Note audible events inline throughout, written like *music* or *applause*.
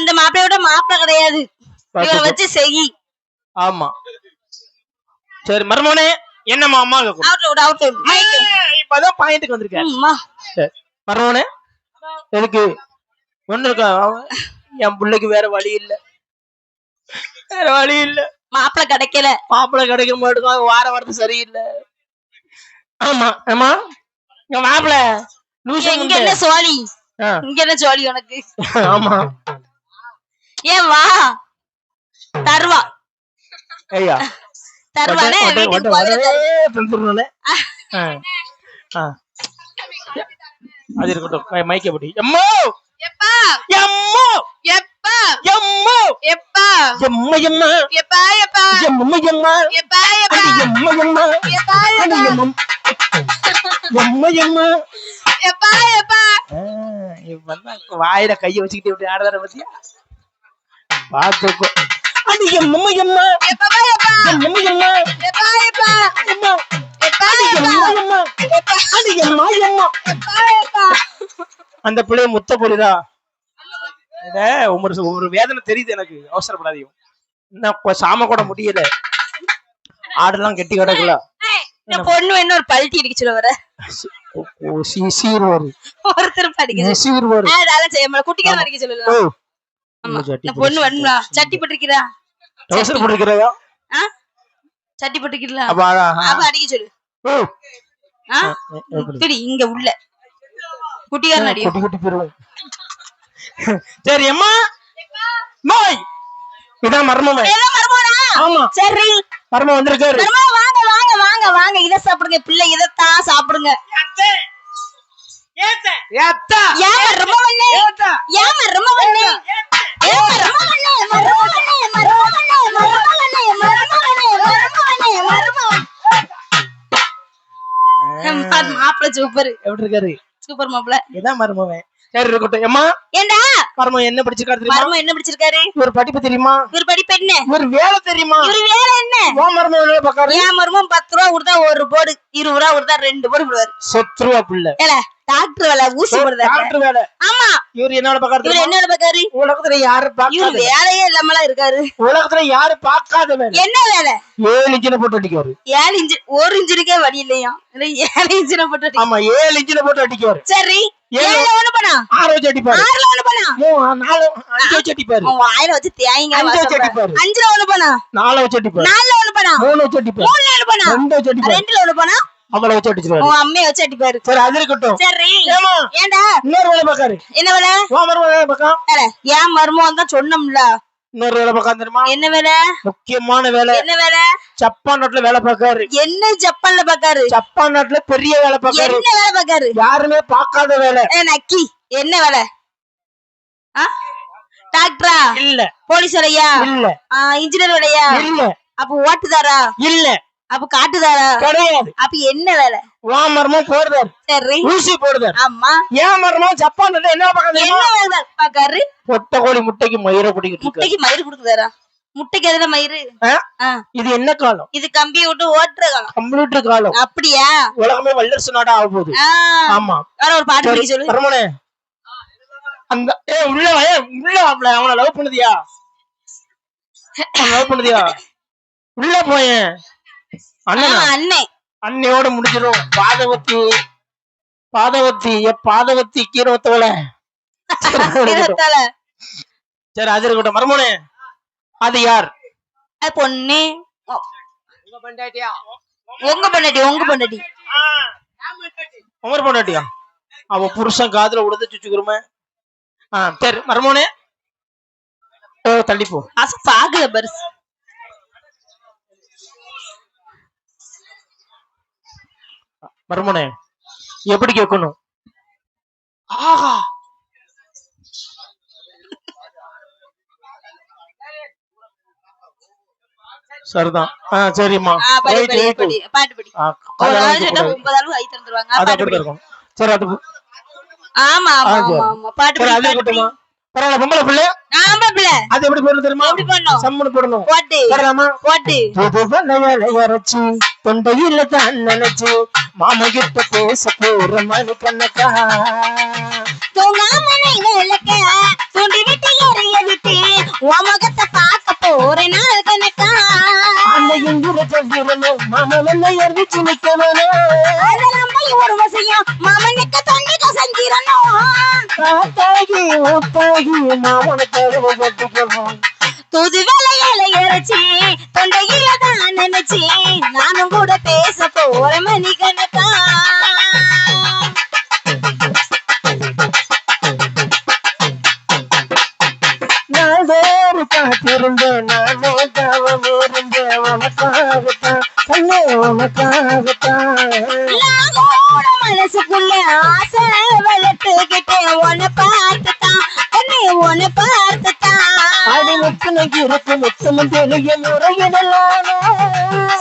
அந்த மாப்பிள்ளையோட மாப்பிள்ளை கிடையாது. இவரை வச்சு செய். ஆமா. சரி மருமோனே என்னம்மா அம்மா கேக்கும் அவுட்ல விடு அவுட்ல விடு மைக்கு இப்பதான் பாயிண்ட்டுக்கு வந்திருக்கேன். மருமோனே எதுக்கு ஒண்ணு இருக்கா? என் பிள்ளைக்கு வேற வழி இல்ல. வேற வழி இல்ல. மாப்பிள்ளை கிடைக்கல. மாப்பிள்ளை கிடைக்க மாட்டேங்க வார வாரத்து சரியில்லை. ஆமா ஆமா மாப்பிள்ள இங்க என்ன சோழி? இங்க என்ன சோழி உனக்கு? ஆமா. ஏன் வா? தருவா. ஐயா. தருவானே வீட்டுக்கு ஆ. அது இருக்கட்டும். மைக்க பிடி எம்மோ! எப்பா? எம்மோ! எப்பா? எம்மோ! எப்பா? எம்ம எம்மா? எப்பா எப்பா? எம்ம எம்மா? எப்பா எப்பா? எம்ம எம்மா? எப்பா எம்மம். எம்ம எம்மா? எப்பா எப்பா? வாயில கைய வச்சுக்கிட்டு இப்படி ஆடுறார பத்தியா? பாத்துக்கோ. எம்மா அடி எம்மா எம்மா எப்பா எப்பா அந்த பிள்ளைய முத்த பொழுதா ஒரு ஒரு வேதனை தெரியுது எனக்கு. அவசரப்படாதீங்க. இன்னும் சாம கூட முடியல. ஆடெல்லாம் கெட்டி கிடக்கல. இந்த பொண்ணு என்ன ஒரு பல்ட்டி அடிக்க சொல்ல வர ஓ, ஓ, சீ- சீர் வரும் ஒருத்தர் படிக்க சொல்லு. சீர் வரும் அதெல்லாம் செய்ய முடியல குட்டிக்காரன் அடிக்க ஓ சொல்லலாம் பொண்ணு வேணும்ல சட்டி போட்டிருக்கிறா. டவுசர் சட்டி. போட்டிருக்கிறா அப்ப அடிக்க சொல்லு? சரி இங்க உள்ள. குட்டிக்காரன் அடியும் குட்டி குட்டி போயிருவோம் சரி அம்மா. மாய் இதான் மர்மமே? ஆமா. சரி. மர்மம் வந்திருக்காரு வாங்க வாங்க வாங்க வாங்க. இத சாப்பிடுங்க பிள்ளை. இதத்தான் சாப்பிடுங்க. ஏத்தா. ஏத்தா. ஏன் மருமகனே ஏன் மருமகனே மருமகனே மருமகனே மாப்பிள்ள சூப்பர். எப்படி இருக்காரு சூப்பர் மாப்பிள்ள இதான் மர்மமே? சரி இருக்கட்டும் அம்மா ஏண்டா? மர்மம் என்ன படிச்சிருக்காரு தெரியுமா? என்ன பிடிச்சிருக்காரு? இவர் படிப்பு தெரியுமா? இவர் படிப்பு என்ன? இவர் வேலை தெரியுமா? இவர் வேலை என்ன? உன் மர்மம் பாக்காரு என் மருமகன் பத்து ரூபா கொடுத்தா ஒரு போடு இருபது ரூபா கொடுத்தா ரெண்டு போடு போடுவாரு சொத்துருவா புள்ள. ஏல டாக்டர் வேலை ஊசி போடுறாரு டாக்டர் வேலை. ஆமா. இவர் என்ன வேலை பாக்காரு இவர் தெரியுமா? என்ன வேலை பாக்காரு உலகத்துல யாரு இவர் வேலையே இல்லாமலாம் இருக்காரு. உலகத்துல யாரு பார்க்காத வேலை என்ன வேலை? ஏழு இன்ஜினை போட்டு அடிக்குவாரு. ஏழு இன்ச்சு ஒரு இன்ச்சினுக்கே வழி இல்லையா? இல்ல ஏழு இன்ச்சின போட்டு ஆமா ஏழு இன்ஜினை போட்டு அடிக்குவாரு. சரி அடிப்பாரு. அவளை வச்சு அடிச்சிருவாரு. உன் அம்மைய வச்சு அடிப்பாரு. சரி அது இருக்கட்டும். சரி. ஏமா ஏண்டா? இன்னொரு வேலை பார்க்காரு. என்ன வேலை? உன் மருமகன் வேலை வேலை. ஏன் மருமகன் தான் சொன்னோம்ல? இன்னொரு வேலை பார்க்கான் தெரியுமா? என்ன வேலை? முக்கியமான வேலை. என்ன வேலை? ஜப்பான் நாட்டுல வேலை பார்க்காரு. என்ன ஜப்பான்ல பாக்காரு ஜப்பான் நாட்டுல பெரிய வேலை பார்க்காரு. என்ன வேலை பாக்காரு யாருமே பார்க்காத வேலை. ஏ, நக்கி என்ன வேலை? ஆ? டாக்டரா? இல்ல. போலீஸ் வேலையா? இல்ல. இன்ஜினியர் வேலையா? இல்ல. அப்ப ஓட்டுதாரா? இல்ல. அப்ப காட்டுதாரா கிடையாது. அப்ப என்ன வேலை? உன் மரமும் போடுதாரு சரி. ஊசி போடுதாரு ஆமா. ஏன் மரமும் ஜப்பான் என்ன என்ன வேலை? பாக்காரு பொட்டை கோழி முட்டைக்கு மயிரை இருக்காரு முட்டைக்கு மயிறு கொடுக்குதாரா? முட்டைக்கு எதுல மயிறு? இது என்ன காலம்? இது கம்பியை விட்டு ஓட்டுற காலம். கம்ப்யூட்டர் காலம். அப்படியா? உலகமே வல்லரசு நாடா ஆக போகுது. ஆமா. வேற ஒரு பாட்டு படிக்க சொல்லு. பரமனே அந்த ஏ உள்ள வா, உள்ள அவன லவ் பண்ணுதியா? *coughs* லவ் பண்ணுதியா? உள்ள போயேன். அண்ணனா? அன்னையோட முடிஞ்சிடும். பாதவத்தி பாதவத்தி பாதவத்தி கீரவத்தோல. சரி அது இருக்கட்டும். மரமோனே அது யார்? பொண்ணு. உங்க பொண்டாட்டி உங்க பொண்டாட்டி. உமர் பொண்டாட்டியா? அவ புருஷன் காதுல உடுது சுச்சுக்குருமே ஆ சரி மரமோனே. ஓ தள்ளிப்போ அச பாக்கல பரிசு. மரமோனே எப்படி கேட்கணும்? ஆஹா! சரிதான். சரிம்மா. பாட்டு பாட்டு இருக்கும். சரி அது ஆமா ஆமா ஆ, சரி. ஆமா ஆமா பாட்டு பரவாயில்ல பொம்பளை பிள்ளை. ஆமா பிள்ளை. அது எப்படி போடணும் தெரியுமா? எப்படி பண்ணணும் சம்மனு போடணும். போட்டு. வரலாமா போட்டு. புது வேலை அரைச்சு தொண்டையில தான் நினைச்சு மாமா கிட்ட பேச போற மணி கணக்கா தூங்காமனை விளக்க தூண்டி விட்டு எறிய விட்டு பார்க்க நாள் கணக்கா. அந்த அறிவிச்சு நிக்கணும் ஒரு மாமனுக்கு கசஞ்சிரணும் காத்தாகி ஊத்தாகி மாமனை கருவை கட்டிக்கணும் துது வேலையில இறைச்சி தொண்டையில தான் நினைச்சு நானும் கூட பேச போறேன் மணி கணக்கா காத்திருந்தேன் நானே தவம் இருந்தேன் உனக்காகத்தான் கண்ணே உனக்காகத்தான். வளர்த்துக்கிட்டேன் உன்னை பார்த்துதான் என்னை உன்னை பார்த்துதான் அடி முத்துனக்கு இருக்கு முத்தமும் தெளிய முறையிடலானோ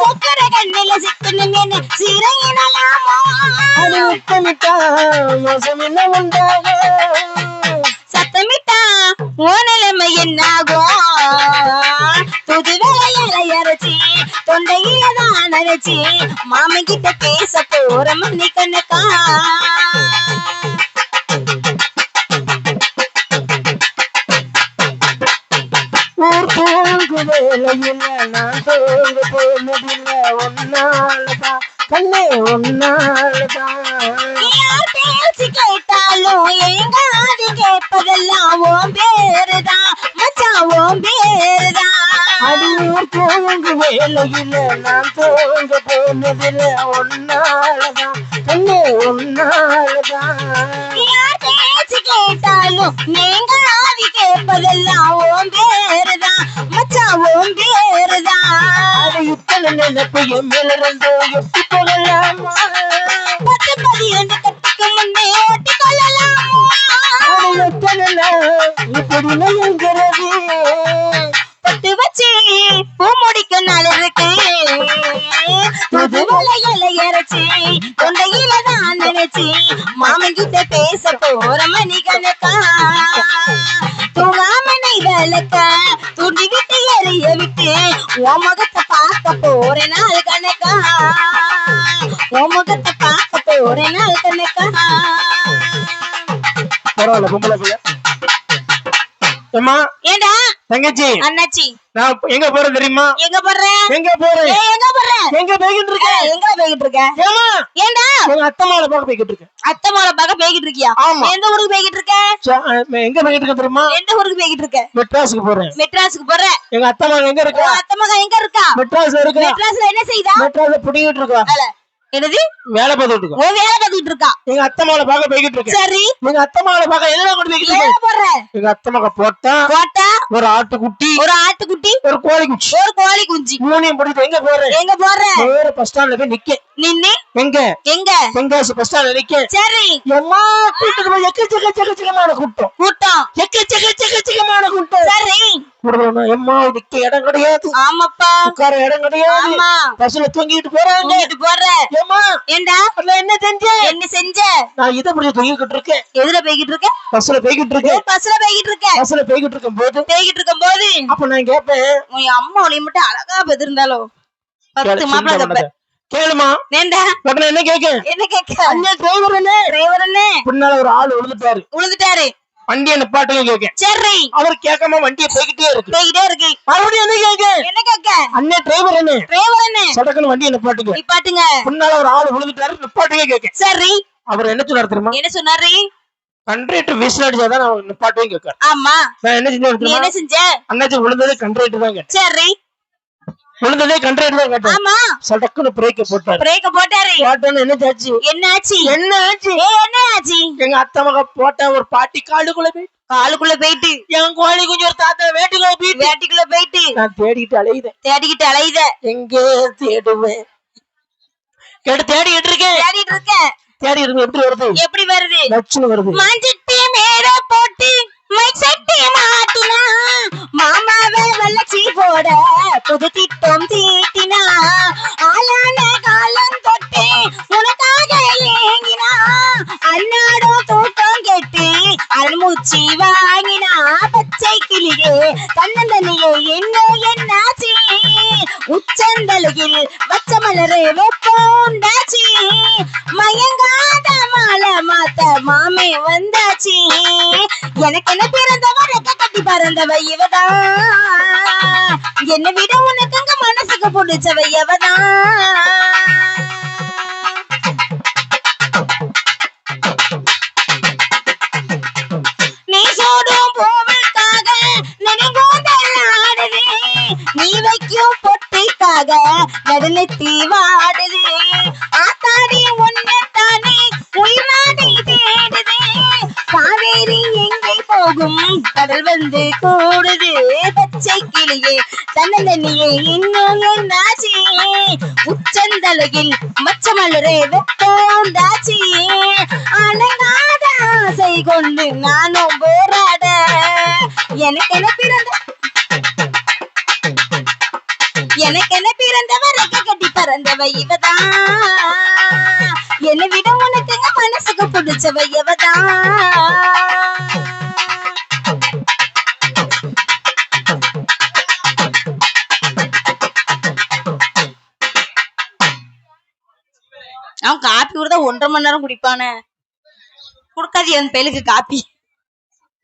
சொக்கர கண்ணில சிக்கணும் என்ன சிறையினலாமோ அடி முத்தமிட்டா மோசம் என்ன உண்டாக? சத்தமிட்டா உன் நிலைமை என்னாகும் இறைச்சி தொண்டையில தான் நினைச்சு மாமன் கிட்ட பேச போற மணி கணக்கா வேலையில நான் தூங்கு போனதில்லை ஒன்னாலதான் கண்ணே ஒன்னாலதான் பேச்சு கேட்டாலும் எங்க ஆடி கேட்பதெல்லாம் ஓம் பேருதான். மச்சான் ஓம் பேருதான் அடியூர் தூங்கு வேலையில நான் தூங்க போனதில்ல ஒன்னாலதான் கண்ணே ஒன்னாலதான் யார் பேச்சு கேட்டாலும் நீங்க ஆடி கேட்பதெல்லாம் ஓம் பேருதான் மச்சான் ஓம் பேருதான் அது இத்தனை நினைப்பு என் மேல ரெண்டு எட்டி போகலாமா பத்து கட்டுக்கு முன்னே ஓட்டி கொள்ளலாமா இப்படி வச்சு பூ முடிக்க நாள் இருக்கு புது வலையில இறைச்சி தொண்டையில தான் நினைச்சு மாமன் கிட்ட பேச போற மணி கணக்கா நெய் விளக்க துண்டி விட்டு எரிய விட்டு உன் முகத்தை பார்க்க போற நாள் கணக்கா. உன் முகத்தை பார்க்க போற நாள் கணக்கா. பரவாயில்ல பொம்பளை அம்மா ஏண்டா? தங்கச்சி. அண்ணாச்சி. நான் எங்க போறேன் தெரியுமா? எங்க போடுற எங்க போறேன்? ஏய், எங்க போடுற எங்க போய்கிட்டு இருக்கேன் எங்க போய்கிட்டு இருக்க? ஏமா ஏண்டா? உங்க அத்தை மாலை பார்க்க போய்கிட்டு இருக்கேன். அத்தை மாலை பார்க்க போய்கிட்டு இருக்கியா? ஆமா. எந்த ஊருக்கு போய்கிட்டு இருக்க? எங்க போய்கிட்டு இருக்கேன் தெரியுமா? எந்த ஊருக்கு போய்கிட்டு இருக்க? மெட்ராஸுக்கு போறேன். மெட்ராஸுக்கு போற? எங்க அத்தை மகன் எங்க இருக்கா? உன் அத்தை மகன் எங்க இருக்கா? மெட்ராஸ் இருக்கா? மெட்ராஸ்ல என்ன செய்தா? மெட்ராஸ் புடிங்கிட்டு இருக்கா. என்னது? வேலை பார்த்துட்டு இருக்கா உன் வேலை பார்த்துட்டு இருக்கா? எங்க அத்தை மகளை பார்க்க போய்கிட்டு இருக்கேன். சரி. எங்க அத்தை மகளை பார்க்க எதுல கொண்டு போய்கிட்டு இருக்கேன்? போடுற. எங்க அத்தை மக போட்டா போட்டா? ஒரு ஆட்டுக்குட்டி ஒரு ஆட்டுக்குட்டி? ஒரு கோழி குச்சி ஒரு கோழி குஞ்சு மூணையும் பிடிச்சிட்டு எங்க போறேன் எங்க போற? வேற பஸ் ஸ்டாண்ட்ல போய் நிக்க. நின்னு? எங்க? எங்க? தென்காசி பஸ் ஸ்டாண்ட்ல நிக்க. சரி. எம்மா கூட்டத்துக்கு போய் எக்கச்சக்க எக்கச்சக்கமான கூட்டம். கூட்டம். எக்கச்சக்க எக்கச்சக்கமான கூட்டம். சரி. கூடுதலா எம்மா நிக்க இடம் கிடையாது. ஆமாப்பா. உட்கார இடம் கிடையாது. ஆமா. பஸ்ல தூங்கிட்டு போறாங்க. தூங்கிட்டு போற. ஏம்மா ஏண்டா? என்ன செஞ்சேன் என்ன செஞ்ச? நான் இதை புரிய தூங்கிக்கிட்டு இருக்கேன். எதுல போய்கிட்டு இருக்க? பஸ்ல போய்கிட்டு இருக்கேன். பஸ்ல போய்கிட்டு இருக்க? பஸ்ல போய்கிட்டு இருக்கும் போது போய்கிட்டு இருக்கும் போது அப்ப நான் கேட்பேன் உன் அம்மா உன்னை மட்டும் அழகா பெதிர்ந்தாலோ பத்து. கேளுமா. ஏண்டா? உடனே என்ன கேட்க? என்ன கேட்க? அண்ணன் டிரைவர் என்ன டிரைவர் பின்னால ஒரு ஆள் விழுந்துட்டாரு உழுதுட்டாரு. வண்டியை நிப்பாட்டுங்க கேட்க சரி. அவர் கேட்காம வண்டியை போய்கிட்டே இருக்கு. போய்கிட்டே இருக்கு. மறுபடியும் என்ன கேட்க. என்ன கேட்க? அண்ணன் டிரைவர் என்ன டிரைவர் என்ன சடக்குன்னு வண்டியை நிப்பாட்டுங்க நிப்பாட்டுங்க பின்னால ஒரு ஆள் விழுந்துட்டாரு. நிப்பாட்டுங்க கேட்க சரி. அவர் என்ன சொன்னாரு தெரியுமா? என்ன சொன்னாரு? கண்ட்ரேட்டர் விசில் அடிச்சாதான் நான் நிப்பாட்டுவேன் கேட்காரு ஆமா. நான் என்ன செஞ்சேன் என்ன செஞ்ச? அண்ணாச்சி விழுந்ததே கண்ட்ரேட்டர் தான் கேட்டேன். சரி. விழுந்ததே கேட்டேன். ஆமா. சடக்குன்னு பிரேக்க போட்டாரு பிரேக்க போட்டாரு. போட்டோன்னு என்ன ஆச்சு என்ன ஆச்சு என்ன ஆச்சு ஏ என்ன ஆச்சு எங்க அத்தை மக போட்ட ஒரு பாட்டி காலுக்குள்ள போய் காலுக்குள்ள போயிட்டு. என் கோழி குஞ்சு ஒரு தாத்தா வேட்டுக்குள்ள போயிட்டு. வேட்டிக்குள்ள போயிட்டு. நான் தேடிட்டு அலையுதேன். தேடிக்கிட்டு அலையுத. எங்கே தேடுவேன்? கேட்டு தேடிட்டு இருக்கேன் தேடிட்டு இருக்க தேடி இருக்கு எப்படி வருது? எப்படி வருது? லட்சணம் வருது. மஞ்சட்டி மேல போட்டு மை சட்டி மாட்டினா மாமாவை வளர்ச்சி போட புது திட்டம் தீட்டினா ஆளான காலம் தொட்டு உனக்காக ஏங்கினா அன்னாடோ தூக்கம் கெட்டு அல்மூச்சி வாங்கினா பச்சை கிளியே தன்னந்தனியே என்ன என்னாச்சு? உச்சந்தலையில் பச்சை மலரே வெப்போண்டாச்சு மயங்காத மாலை மாத்த மாமே வந்தாச்சு. எனக்கு என்ன பிறந்தவ ரெக்க கட்டி பறந்தவ இவதான். என்னை விட உனக்குங்க மனசுக்கு பிடிச்சவ இவதான் நீ சூடும் பூவுக்காக நெடுங்கோதல் நீ வைக்கும் பொட்டுக்காக நடுநெத்தி வாடுது ஆத்தாடி போகும். கடல் வந்து கூடுது. பச்சை கிளியே தன்னந்தனியே இன்னும் என்னாச்சு உச்சந்தலையில் மச்சமலரே வெப்போந்தாச்சு அணங்காத ஆசை கொண்டு நானும் போராட. எனக்கு என்ன பிறந்த எனக்கு என்ன பிறந்தவ ரெக்க கட்டி பறந்தவ இவதான் என்னை விட உனக்குங்க மனசுக்கு பிடிச்சவ இவதான் அவன் காப்பி கூட ஒன்றரை மணி நேரம் குடிப்பானே. குடுக்காது என் பேலுக்கு காப்பி.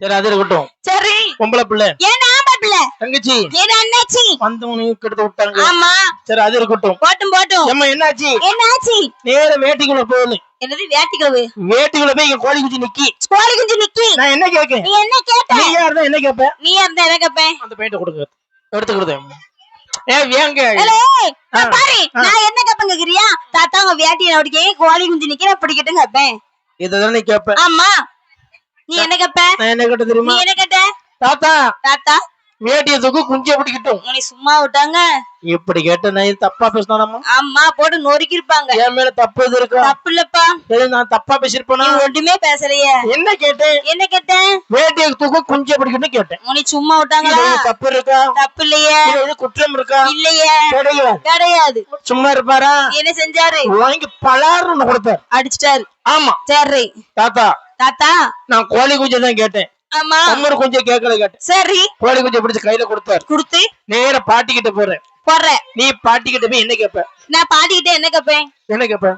சரி அது இருக்கட்டும். சரி. பொம்பளை பிள்ளை. ஏன் ஆம்பளை பிள்ளை? தங்கச்சி. ஏன் அண்ணாச்சி? வந்தவனையும் கெடுத்து விட்டாங்க. ஆமா. சரி அது இருக்கட்டும். போட்டும் போட்டும். ஏம்மா என்னாச்சு? என்னாச்சு? நேர வேட்டிக்குள்ள போகணும் என்னது வேட்டிக்கவு வேட்டிக்குள்ள போய் இங்க கோழி குச்சி நிக்கி. கோழி குஞ்சு நிக்கி. நான் என்ன கேட்கேன்? நீ என்ன கேட்ட? நீ யார் என்ன கேட்ப நீ இருந்தா என்ன கேப்பேன் அந்த பெயிண்ட கொடுங்க ஆ, நான் பாரு. ஆ. நான் என்ன கேப்பேன் கேக்குறியா? தாத்தா உங்க கோழி குஞ்சு நிக்க நான் பிடிக்கட்டும் கேப்பேன். இதுதான் நீ ஆமா. நீ என்ன கேப்ப? நான் என்ன கேட்ட நீ தெரியுமா என்ன கேட்ட? தாத்தா தாத்தா. வேட்டிய தூக்கு குஞ்ச பிடிக்கட்டும். உன்னை சும்மா விட்டாங்க. இப்படி கேட்ட நான் தப்பா பேசினானம்மா அம்மா போட்டு நொறுக்கி இருப்பாங்க என் மேல தப்பு எது இருக்கா? தப்பு இல்லப்பா. நான் தப்பா பேசிருப்பேனா நீ ஒன்றுமே பேசலையே. என்ன கேட்டேன்? என்ன கேட்டேன்? வேட்டிய தூக்கு குஞ்ச கேட்டேன். உன்னை சும்மா விட்டாங்களா? தப்பு இருக்கா? தப்பு இல்லையே குற்றம் இருக்கா? இல்லையே. கிடையாது. கிடையாது. சும்மா இருப்பாரா? என்ன செஞ்சாரு? வாங்கி பலாருன்னு கொடுத்தார். அடிச்சிட்டாரு. ஆமா. சரி. தாத்தா. தாத்தா? நான் கோழி குஞ்சு தான் கேட்டேன். ஆமா. இன்னொரு குஞ்சம் கேட்கல கேட்டேன். சரி. கோழி குஞ்சை பிடிச்சு கையில கொடுத்தாரு. குடுத்து? நேர பாட்டி கிட்ட போறேன். போடுறேன். நீ பாட்டி கிட்ட போய் என்ன கேப்ப? நான் பாட்டிக்கிட்ட என்ன கேப்பேன்? என்ன கேப்ப?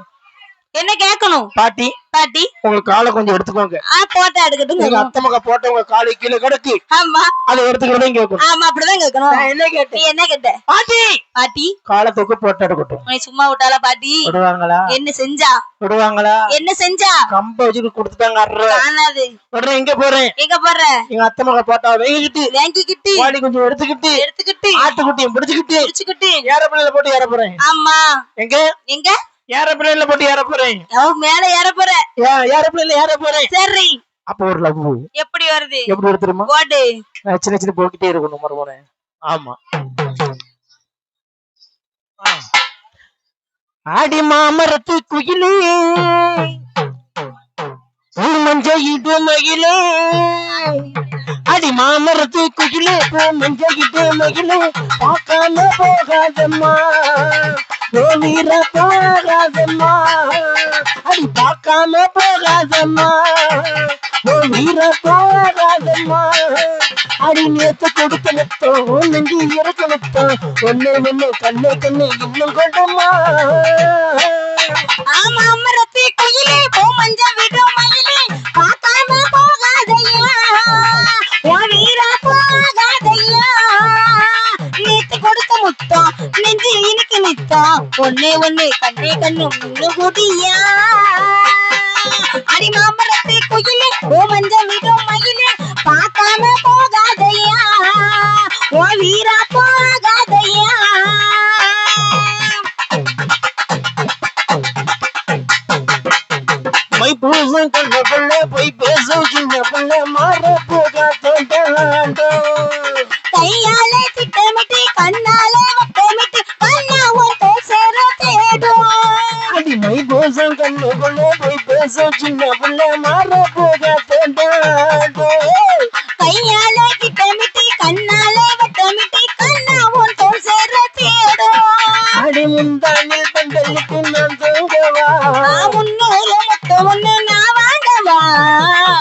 என்ன கேட்கணும் பாட்டி பாட்டி. உங்க காலை கொஞ்சம் எடுத்துக்கோங்க. ஆ போட்டா எடுக்கட்டும் எங்க கேட்கணும். அத்தை மக போட்ட உங்க காலு கீழே கிடக்கு. ஆமா. அதை எடுத்துக்கிறதையும் கேட்கணும் ஆமா அப்படிதான் கேட்கணும் நான் என்ன நீ கேட்டேன் என்ன கேட்ட? பாட்டி! பாட்டி. காலை தூக்கு போட்டு எடுக்கட்டும். உன்னை சும்மா விட்டாளா பாட்டி? விடுவாங்களா? என்ன செஞ்சா? விடுவாங்களா? என்ன செஞ்சா? கம்ப வச்சுட்டு கொடுத்துட்டாங்க காணாது. உடனே எங்க போறேன் எங்க போற எங்க அத்தை மக போட்டா வெயிக்கிட்டு வாங்கிக்கிட்டு. கோழி கொஞ்சம் எடுத்துக்கிட்டு எடுத்துக்கிட்டு. ஆட்டுக்குட்டியும் பிடிச்சுக்கிட்டு பிடிச்சுக்கிட்டு. ஏரோப்ளேன்ல போட்டு ஏற போறேன். ஆமா. எங்க? எங்க? ஏரோப்ளேன்ல போட்டு ஏற போறேன் அவன் மேல ஏற போற. ஏரோப்ளேன்ல ஏற போறேன் சரி. அப்ப ஒரு லவ் எப்படி வருது? எப்படி எடுத்துருமா போடு. நான் சின்ன சின்ன போக்கிட்டே இருக்கணும் மறுபடியும் ஆமா. ஆடி மாமரத்து குயிலே. பூ மஞ்ச இடு மகிழே அடி மாமரத்து குயிலே மஞ்சகிட்டு மகிழே பார்க்காம போகாதம்மா. நோவீர போகாதம்மா. அடி பார்க்காம போகாதம்மா. நோவீர போகாதம்மா. அடி நேத்து கொடுத்த நித்தம் நெஞ்சு இறக்க நித்தம் ஒண்ணு ஒண்ணு கண்ணே கண்ணே இன்னும் கொண்டம்மா ஆமா அம்மரத்தி குயிலே போ மஞ்ச விடும் மயிலே ஒன்னே ஒண்ணே கண்ணே கண்ணும் முன்னு குடியா அடி மாமரத்தி குயிலே ஓ மஞ்ச விடும் மயிலே பார்க்காம போகாதையா. ஓ வீரா போகாதையா. மை பூசும் கண்ண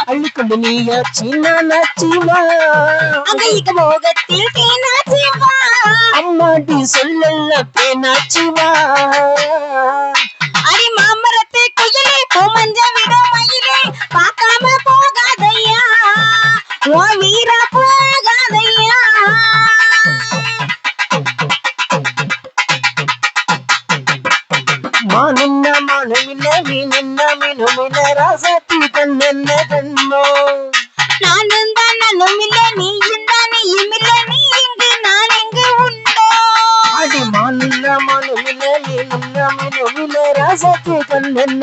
அள்ளிக்கொண்டு நீயா சின்ன நச்சிவா அங்க மோகத்தில் தேனாச்சிவா அம்மாடி சொல்லல்ல பேனாச்சிவா அடி மாமரத்தை குயிலே பூமஞ்ச விட மயிலே பார்க்காம போகாதையா? ஓ வீரா போ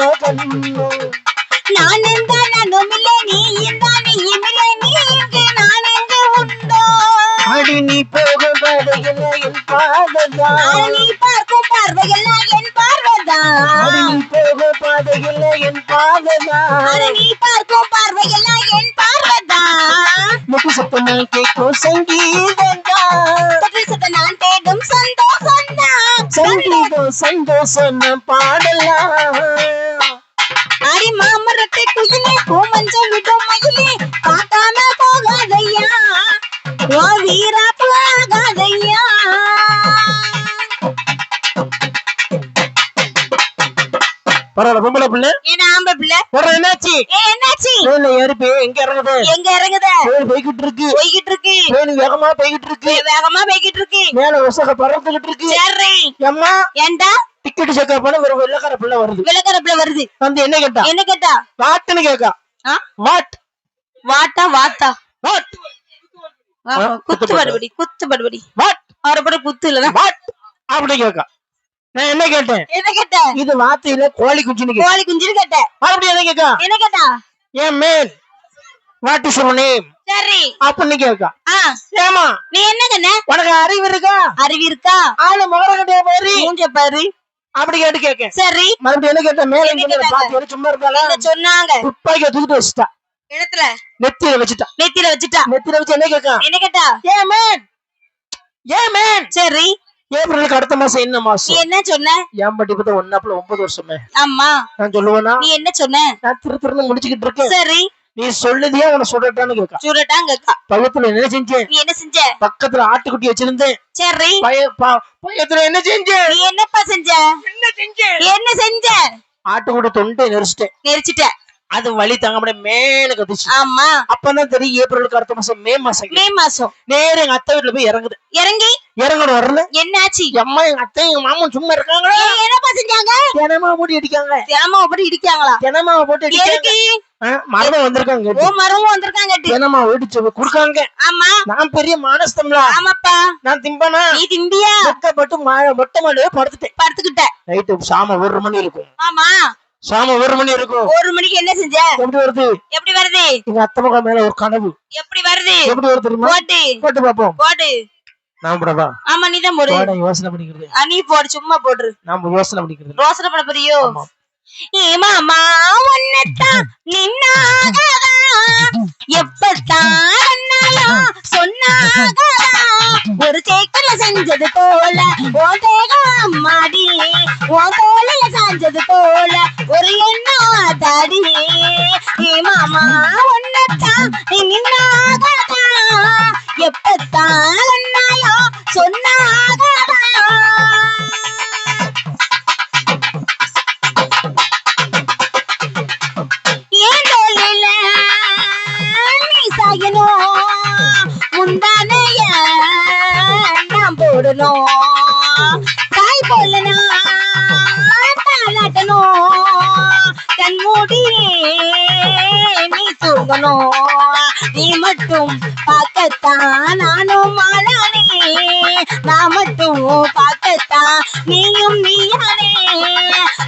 தான் நானும் இல்ல நீயும் தான் நீயும் இல்ல நீ இங்கு நான் எங்கு உண்டோ? அடி நீ போகும் பாதையில என் பாதைதான் நீ பார்க்கும் பார்வையெல்லாம் என் பார்வைதான் அடி நீ போகும் பாதையில என் பாதைதான் ஆனா நீ பார்க்கும் பார்வையெல்லாம் என் பார்வைதான் முட்டு சத்தமா கேட்கும் சங்கீதம் தான். தொட்டில் சத்த நான் சங்கீதம் சந்தோஷம் பாடலாம். அடி மாமரத்தை குயிலே பூமஞ்சம் விடும் மயிலே பார்க்காம போகாதையா? ஓ வீரா பரவாயில்ல பொம்பளை பிள்ளை? ஏன்னா ஆம்பளை பிள்ளை? பரவாயில்ல என்னாச்சு? ஏ என்னாச்சு? ட்ரெயின்ல ஏறி போய் எங்க இறங்குது? எங்க இறங்குத? ட்ரெயின் போய்கிட்டு இருக்கு போய்கிட்டு இருக்கு ட்ரெயின் வேகமா போய்கிட்டு இருக்கு வேகமா போய்கிட்டு இருக்கு மேல உசக பறந்துகிட்டு இருக்கு சரி அம்மா ஏண்டா? டிக்கெட் செக் பண்ண ஒரு வெள்ளக்கார பிள்ளை வருது. விளக்கறப்புல வருது. வந்து என்ன கேட்டா? என்ன கேட்டா? வாட்டுன்னு கேக்கா? வாட்? வாட்டா வாத்தா? வாட்? குத்து படுபடி குத்து படுபடி. வாட்? அவரை குத்து இல்லதான் வாட்? அப்படி கேக்கா. நான் என்ன கேட்டேன்? என்ன கேட்ட இது வார்த்தையில கோழி குஞ்சுன்னு கேட்டேன். கோழி குஞ்சுன்னு கேட்ட அப்படி என்ன கேக்கா என்ன கேட்டா? ஏன் man what is your name சரி. அப்படின்னு கேக்கா ஆ. ஏமா நீ என்ன கண்ண? உனக்கு அறிவு இருக்கா? அறிவு இருக்கா? ஆளு முகர கட்டிய பாரு மூஞ்ச பாரு. அப்படி கேட்டு கேட்க. சரி. மறுபடியும் என்ன கேட்ட? மேல? பாத்து சும்மா இருக்காளா? சொன்னாங்க? துப்பாக்கிய தூக்கிட்டு வச்சுட்டா. இடத்துல நெத்தியில வச்சுட்டா. நெத்தியில வச்சுட்டா. நெத்தியில வச்சு என்ன கேட்கா? என்ன கேட்டா? ஏன் மேன் ஏன் மேன் சரி. ஏப்ரலுக்கு அடுத்த மாசம் என்ன நீ மாசம் என்ன சொன்ன? என் பட்டி பத்த ஒன்னாப்புல ஒன்பது வருஷமே. ஆமா. நான் சொல்லுவேனா? நீ என்ன சொன்ன? நான் திரு திருன்னு முடிச்சுக்கிட்டு இருக்கேன். சரி. நீ சொல்லுதியே உன சொல்லட்டான்னு கேட்கா. சுரட்டாங்கக்கா பக்கத்துல என்ன செஞ்சேன் நீ என்ன செஞ்ச? பக்கத்துல ஆட்டுக்குட்டி வச்சிருந்தேன். சரி. பய ப- பயத்துல என்ன செஞ்சேன் நீ என்னப்பா செஞ்ச? என்ன செஞ்சேன் என்ன செஞ்ச? ஆட்டுக்குட்டி தொண்டை நெரிச்சிட்டேன். நெரிச்சிட்ட. அது வலி தாங்க முடியாது மேல கத்துச்சு ஆமா. அப்பதான் தெரியும் ஏப்ரலுக்கு அடுத்த மாசம் மே மாசம். மே மாசம். நேரா எங்க அத்தை வீட்டுல போய் இறங்குது. இறங்கி? இறங்கணும் வரல. என்னாச்சு? அம்மா எங்க அத்தை எங்க மாமன் சும்மா இருக்காங்களா என்னப்பா செஞ்சாங்க தினமா மூடி அடிக்காங்க. தினமும் அப்படி இடிக்காங்களா? தினமா போட்டு ஆ, மரணம் வந்திருக்காங்க ஓ மரமும் வந்திருக்காங்க தினமா வெடிச்சு குடுக்காங்க. ஆமா. நான் பெரிய மானஸ்தம்ல ஆமாப்பா. நான் திம்பனா. நீ திம்பியா? மொட்டை மாடியே படுத்துட்டேன். படுத்துக்கிட்ட. நைட்டு சாம ஒரு மணி இருக்கும் ஆமா. சாம ஒரு மணி இருக்கும் ஒரு மணிக்கு என்ன செஞ்ச? எப்படி வருது? எப்படி வருது? எங்க அத்தை மகன் மேல ஒரு கனவு. எப்படி வருது? எப்படி வருது தெரியுமா? போட்டு. போட்டு பாப்போம். போடு நான் போடவா ஆமா நீதான் போடு. போட யோசனை பண்ணிக்கிறது. நீ போடு சும்மா போடு நாம யோசனை பண்ணிக்கிறது. ரோசனை பண்ண போறியோ? ஆமா. ஒன்னத்தான் நின்னாகதா எப்பத்தான் சொன்னாகதா ஒரு சேக்கல செஞ்சது போல ஓ தேகம் மாடி ஓ தோலையில சாஞ்சது போல ஒரு எண்ணம் தாடி ஒன்னத்தான் நின்னாகதா எப்பத்தான் சொன்னாகதா நீ சாயணும் முந்தானைய நான் போடணும் தாய் போல நான் தாளாட்டணும் தன் மூடி நீ தூங்கணும் நீ மட்டும் பார்க்கத்தான் நானும் மாலானே நான் மட்டும் பார்க்கத்தான் நீயும் நீயானே.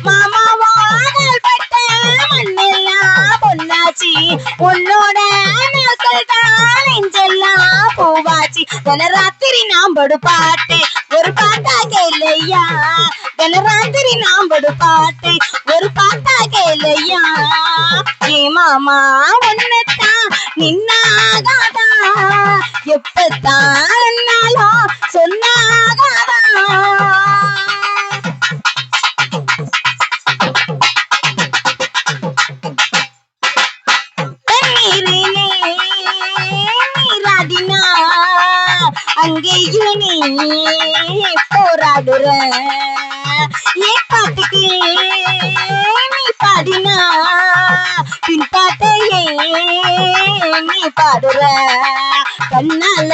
மாமாவாக பட்ட மண்ணெல்லாம் பொன்னாச்சி உன்னோட நாக்கள் தான் நெஞ்செல்லாம் பூவாச்சி. நாம் படு பாட்டு ஒரு பாட்டா கேளையா நாம் படு பாட்டு ஒரு பாட்டா கேளையா ஏ மாமா ஒன்னத்தான் நின்னாகாதா? எப்பத்தான் என்னாலும் சொன்னாகாதா? அங்கேயும் நீ போராடுற. ஏ பாட்டுக்கு? நீ பாடினா பின் பாட்டையே நீ பாடுற. கண்ணால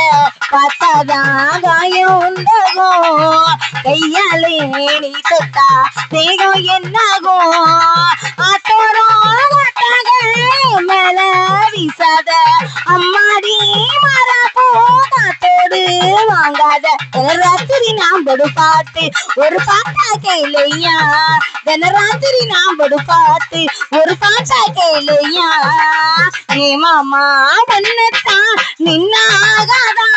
பார்த்தாதான் காயம் உண்டாகும் கையாலே நீ தொட்டா தேகம் என்னாகும் ஆத்தோரம் மேல வீசாத அம்மாடி மாறா காத்தோடு வாங்காத. ராத்திரி நாம் படு பாட்டு. ஒரு பாட்டா கேளையா தினராத்திரி நாம் படு பாட்டு. ஒரு பாட்டா கேளையா ஏ மாமா பண்ணத்தான் நின்னாகாதா?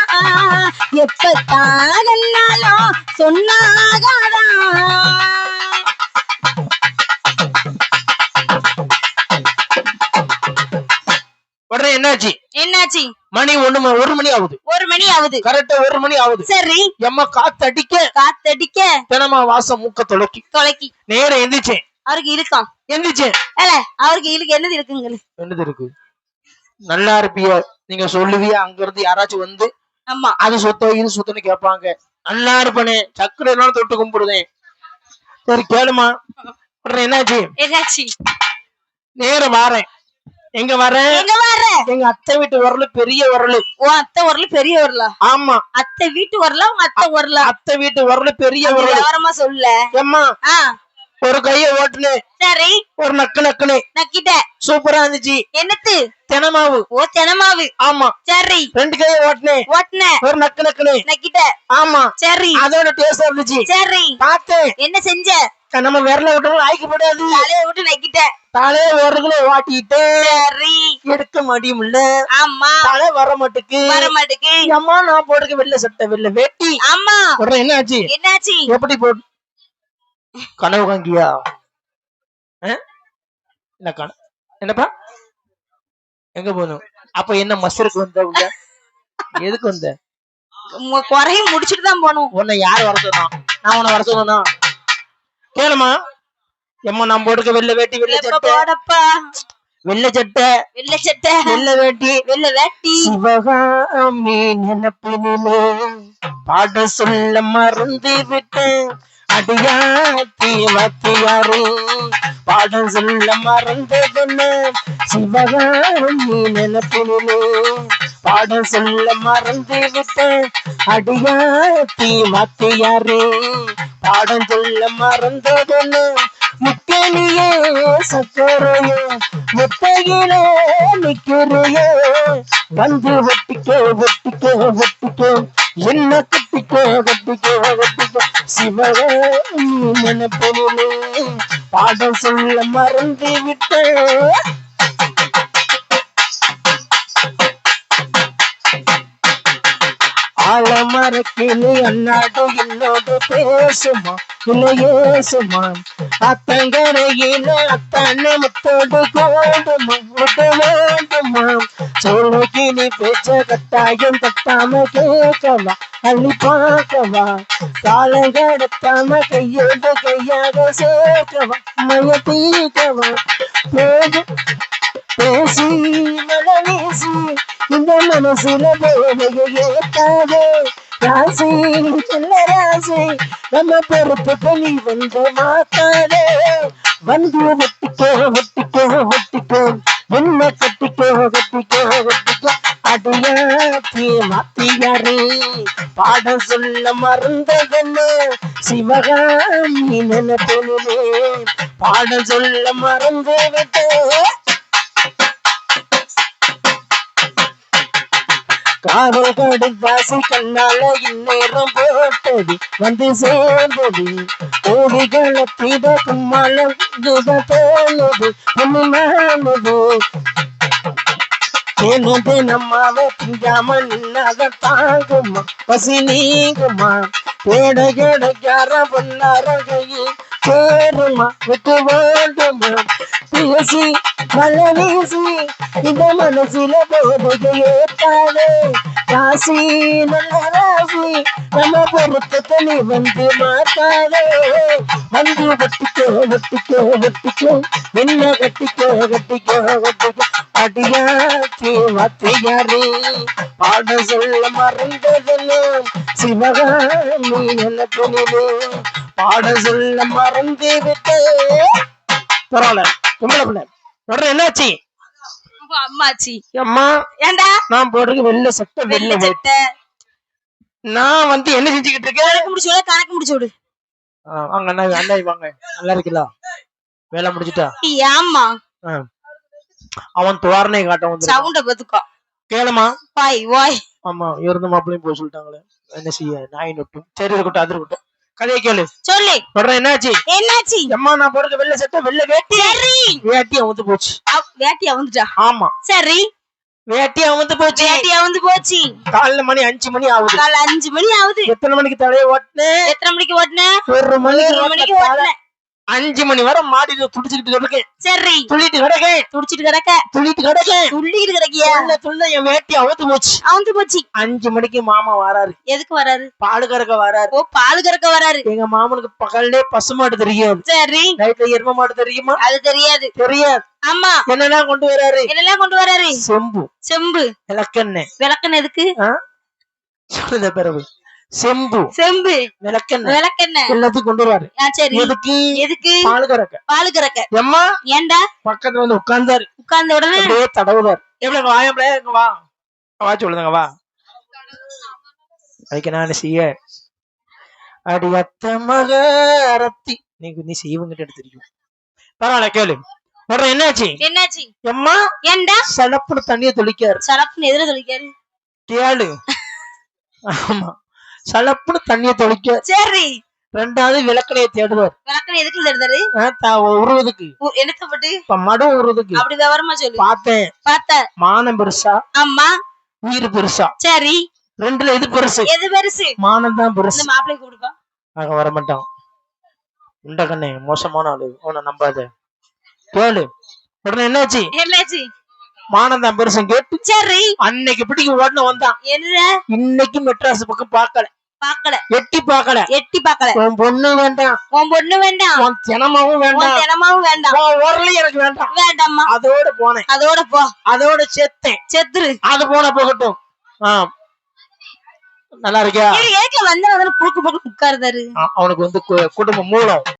எப்பத்தான் கண்ணாலும் சொன்னாகாதா? உடனே என்னாச்சு? என்னாச்சு? மணி ஒண்ணு ஒரு மணி ஆகுது. ஒரு மணி ஆகுது. கரெக்டா ஒரு மணி ஆகுது. சரி. எம்மா காத்து அடிக்க காத்தடிக்க. தினமா வாசம் மூக்க தொலைக்கி. தொலைக்கி. நேரம் எந்திரிச்சேன். அவருக்கு இருக்கான் எந்திரிச்சேன். ஏல அவருக்கு இருக்கு என்னது இருக்குங்க என்னது இருக்கு? நல்லா இருப்பிய. நீங்க சொல்லுவிய? அங்க இருந்து யாராச்சும் வந்து ஆமா. அது சொத்தம் இது சொத்தம்னு கேட்பாங்க நல்லா இருப்பனே. சக்கரை எல்லாம் தொட்டு கும்பிடுதேன் சரி கேளுமா. என்னாச்சு? என்னாச்சு? நேரம் வாரேன். எங்க வரேன் எங்க வர்ற எங்க அத்தை வீட்டு வரல பெரிய வரல. உன் அத்தை வரல பெரிய வரல? ஆமா. அத்தை வீட்டு வரல உங்க அத்தை வரல? அத்தை வீட்டு வரல பெரிய வரல. விவரமா சொல்ல. ஏம்மா ஒரு கைய ஓட்டுனேன் சரி. ஒரு நக்கு நக்குனே. நக்கிட்ட. சூப்பரா இருந்துச்சு. என்னத்து? தினமாவு. ஓ தினமாவு. ஆமா. சரி. ரெண்டு கைய ஓட்டுனேன் ஓட்டுன. ஒரு நக்கு நக்குனே. நக்கிட்ட. ஆமா. சரி. அதோட டேஸ்டா இருந்துச்சு. சரி. பார்த்தேன். என்ன செஞ்ச? நம்ம விரல விட்டோம் ஆய்க்கு போடாது. தலைய விட்டு நக்கிட்ட தலைய விரல்களை வாட்டிட்டு சரி. எடுக்க முடியும்ல? ஆமா. தலை வர மாட்டுக்கு. வர மாட்டுக்கு. அம்மா நான் போட்டுக்க வெள்ளை சட்டை வெள்ளை வேட்டி. ஆமா. உடனே என்ன ஆச்சு என்னாச்சு? எப்படி போ கனவு காங்கியா என்ன கன என்னப்பா? எங்க போகணும் அப்ப என்ன மசருக்கு வந்த உள்ள? எதுக்கு வந்த? குறையும் முடிச்சிட்டு தான் போகணும் உன்னை யார் வர சொன்னா? நான் உன்னை வர சொன்னா கேளுமா? எம்மா நான் போட்டுக்க வெள்ளை வேட்டி வெள்ளை சட்டை. போடப்பா? வெள்ளை சட்டை. வெள்ளை சட்டை. வெள்ளை வேட்டி. வெள்ளை வேட்டி. சிவகாமி நினப்பினிலே பாட சொல்ல மறந்து விட்டேன் அடியாத்தி வத்தியாரு பாட சொல்ல மறந்ததுன்னு சிவகாரம் நீ நினப்பினிலே. பாட சொல்ல மறந்து விட்டேன் அடியாத்தி வத்தியாரு பாடம் சொல்ல மறந்ததுன்னு முக்கனியே சக்கரையே முத்தையிலே நிற்கிறையே. வந்து ஒட்டிக்கோ ஒட்டிக்கோ ஒட்டிக்கோ. என்ன கட்டிக்கோ கட்டிக்கோ கட்டிக்கோ நீ நினைப்பிலே பாடம் சொல்ல மறந்து விட்டேன் ஆலமரக்கிளி அண்ணாடு என்னோடு பேசுமா இல்லையேசுமா அத்தங்கரையில அத்தான முத்தோடு கோடுமா விட வேண்டுமா சோழகினி பேச்ச கட்டாயம் தட்டாம கேட்கலாம். அள்ளி பார்க்கவா காலங்கடத்தாம கையோடு கையாக சேர்க்கவா மைய தீக்கவா பேசி மழை இந்த மனசுல வேலையை ஏத்தாதே ராசி சொல்ல ராசி நம்ம பொறுப்புக்கு நீ வந்து மாத்தாதே வந்து ஒட்டிக்கோ ஒட்டிக்கோ ஒட்டிக்கோ என்ன கட்டிக்கோ கட்டிக்கோ கட்டிக்கோ அடியாத்தி மாத்தியாரு பாடம் சொல்ல மறந்ததென்ன சிவகாமி நினைப்பிலே பாடம் சொல்ல மறந்து விட்டேன் காவல் காடு கடுதாசி கண்ணால இந்நேரம் போட்டது வந்து சேர்ந்தது. ஓடிகள பிட கும்மால போனது பொண்ணுமானது தேனது நம்மாவ திங்காம நின்னாத தாங்குமா? பசி நீங்குமா? தேட கிடைக்கார பொன்னார கையில் சேருமா விட்டு வேண்டுமா பேசி மழ வீசி இந்த மனசுல போதையை ஏத்தாதே ராசி நல்ல ராசி நம்ம பொருத்தத்தை நீ வந்து மாத்தாதே வந்து ஒட்டிக்கோ ஒட்டிக்கோ ஒட்டிக்கோ என்ன கட்டிக்கோ கட்டிக்கோ கட்டிக்கோ அடியாச்சி பாட சொல்ல மறந்ததெல்லாம் சிவகாமி என்ன பாட சொல்ல மறந்து விட்டே பரவாயில்ல பொம்பளை பிள்ளை. உடனே என்னாச்சு? அம்மாச்சி. அம்மா ஏண்டா? நான் போட்டிருக்க வெள்ளை சட்டை வெள்ளை. சட்டை. நான் வந்து என்ன செஞ்சுக்கிட்டு இருக்கேன்? கணக்கு முடிச்சு விடு கணக்கு முடிச்சு விடு. வாங்க அண்ணா அண்ணா வாங்க. நல்லா இருக்குல்ல வேலை முடிச்சிட்டா ஏம்மா. அவன் துவாரனை காட்ட வந்து சவுண்ட பத்துக்கோ கேளுமா வாய் வாய் ஆமா இருந்த மாப்பிளையும் போய் சொல்லிட்டாங்களே. என்ன செய்ய நாய் நொட்டும் சரி இருக்கட்டும் அது இருக்கட்டும். கதையை கேளு. சொல்லு. உடனே என்னாச்சு? என்னாச்சு? அம்மா நான் போடுற வெள்ளை சட்டை வெள்ளை வேட்டி. சரி. வேட்டி அவுந்து போச்சு. வேட்டி அவுந்துட்டா ஆமா. சரி. வேட்டி அவுந்து போச்சு. வேட்டி அவுந்து போச்சு. காலைல மணி அஞ்சு மணி ஆகுது. காலை அஞ்சு மணி ஆகுது. எத்தனை மணிக்கு தலையை ஓட்டினேன் எத்தனை மணிக்கு ஓட்டுன? ஒரு மணிக்கு ஒரு மணிக்கு ஓட்டின தலை. ஓட்டுன அஞ்சு மணி வரை மாடியில துடிச்சுக்கிட்டு கிடக்கேன் சரி. துள்ளிட்டு கிடக்கேன் துடிச்சிட்டு கிடக்க. துள்ளிட்டு கிடக்கேன் துள்ளிட்டு கிடக்கியா? துள்ள துள்ள என் வேட்டி அவுத்து போச்சு. அவுந்து போச்சு. அஞ்சு மணிக்கு மாமா வராரு. எதுக்கு வராரு? பால் கறக்க வராரு. ஓ பால் கறக்க வராரு. எங்க மாமனுக்கு பகல்லே பசுமாடு தெரியாது சரி. நைட்ல எரும மாடு தெரியுமா? அது தெரியாது. தெரியாது. ஆமா. என்னெல்லாம் கொண்டு வராரு? என்னெல்லாம் கொண்டு வராரு? செம்பு. செம்பு. விளக்கெண்ணெய். விளக்கெண்ணெய் எதுக்கு? சொல்லுத பிறகு. செம்பு. செம்பு. விளக்கெண்ணெய். விளக்கெண்ணெய். எல்லாத்தையும் கொண்டு வராரு ஆ, சரி. எதுக்கு? எதுக்கு? பால் கறக்க பால் கறக்க எம்மா ஏன்டா? பக்கத்துல வந்து உட்கார்ந்தாரு. உட்கார்ந்த உடனே? அப்படியே எப்படி இங்க வாயம்ல இங்க வா. வா சொல்லுங்க வா. அதுக்கு நான் செய்ய? அடி அத்த மகரத்தி நீ நீ செய்வங்கிட்ட எடுத்துருக்கோம் பரவாயில்ல கேளு. உடனே என்னாச்சு? என்னாச்சு? எம்மா ஏன்டா? சலப்புல தண்ணிய தெளிக்காரு. சலப்புன்னு எதிர தொலைக்காரு கேளு. *laughs* ஆமா. சலப்புல தண்ணிய தெளிக்க சரி. ரெண்டாவது விளக்கணைய தேடுவார் விளக்கெண்ணெய் எதுக்கு தருதாரு ஆ, தா- உருவதுக்கு. என்னத்த போட்டு. இப்ப மடு உருவதுக்கு. அப்படி விவரமா சொல்லு. பார்த்தேன். பார்த்த. மானம் பெருசா? ஆமா. உயிர் பெருசா? சரி. ரெண்டுல எது பெருசு? எது பெருசு? மானம் தான் பெருசு. இந்த மாப்பிள்ளை கூப்பிடுப்பா ஆக வர மாட்டான் உண்ட கண்ணே மோசமான ஆளு. உன்னை நம்பாத. கேளு. உடனே என்னாச்சு? என்னாச்சு? மானம் தான் பெருசன் கேட்டு சரி. அன்னைக்கு பிடிக்க உடனே வந்தான். என்ன இன்னைக்கு மெட்ராஸ் பக்கம் பார்க்கல. பாக்கல எட்டி பார்க்கல. எட்டி பாக்கல உன் பொண்ணு வேண்டாம். உன் பொண்ணு வேண்டாம். உன் தினமாவும் வேண்டாம். தினமாவும் வேண்டாம். உன் உரலையும் எனக்கு வேண்டாம். வேண்டாம்மா. அதோட போனேன். அதோட போ. அதோட செத்தேன். செத்துரு. அது போன போகட்டும். ஆ நல்லா இருக்கியா? ஏற்கனவே வந்த புழுக்கு புழுக்கு உட்காருதாரு. அவனுக்கு வந்து கு- குடும்ப மூலம்.